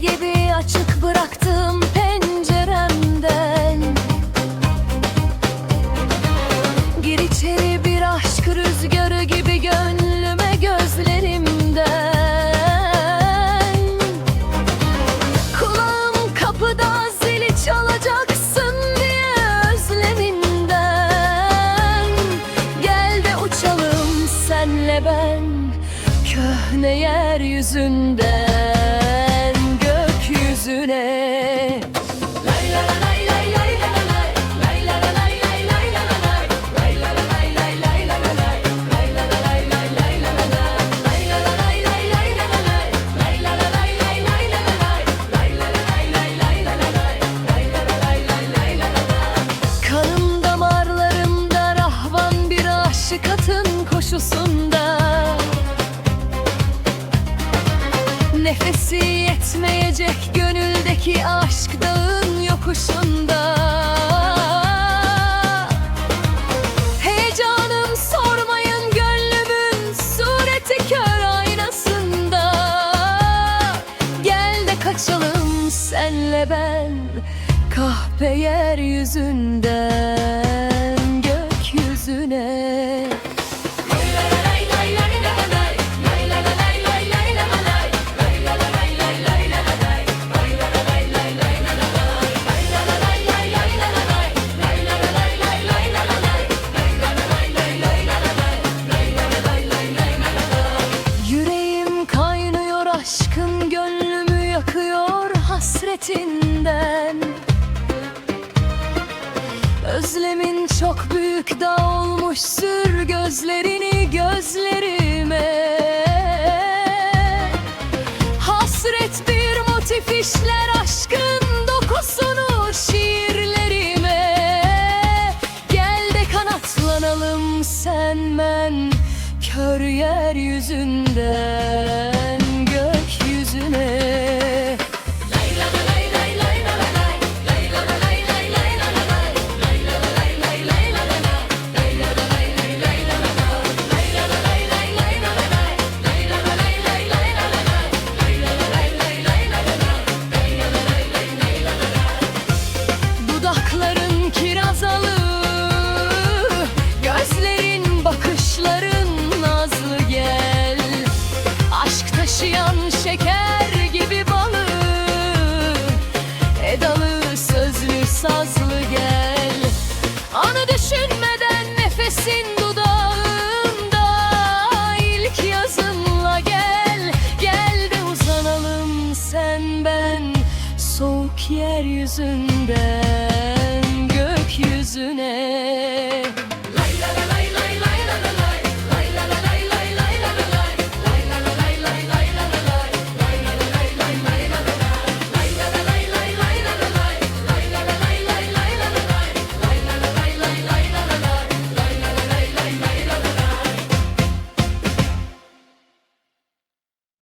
gibi açık bıraktım penceremden. Gir içeri bir aşk rüzgarı gibi gönlüme gözlerimden. Kulağım kapıda zili çalacaksın diye özleminden. Gel de uçalım senle ben köhne yeryüzünden Kanım damarlarımda rahvan bir aşık atın koşusunda. Nefesi yetmeyecek gönüldeki aşk dağın yokuşunda. Heyecanım sormayın gönlümün sureti aynasında. Gel de kaçalım senle ben kahpe yeryüzünden gökyüzüne hasretinden Özlemin çok büyük dağ olmuş sür gözlerini gözlerime. Hasret bir motif işler aşkın dokusunu şiirlerime. Gel de kanatlanalım sen ben kör yeryüzünden gökyüzüne Bitsin dudağımda ilk yazımla gel. Gel de uzanalım sen ben soğuk yeryüzünde.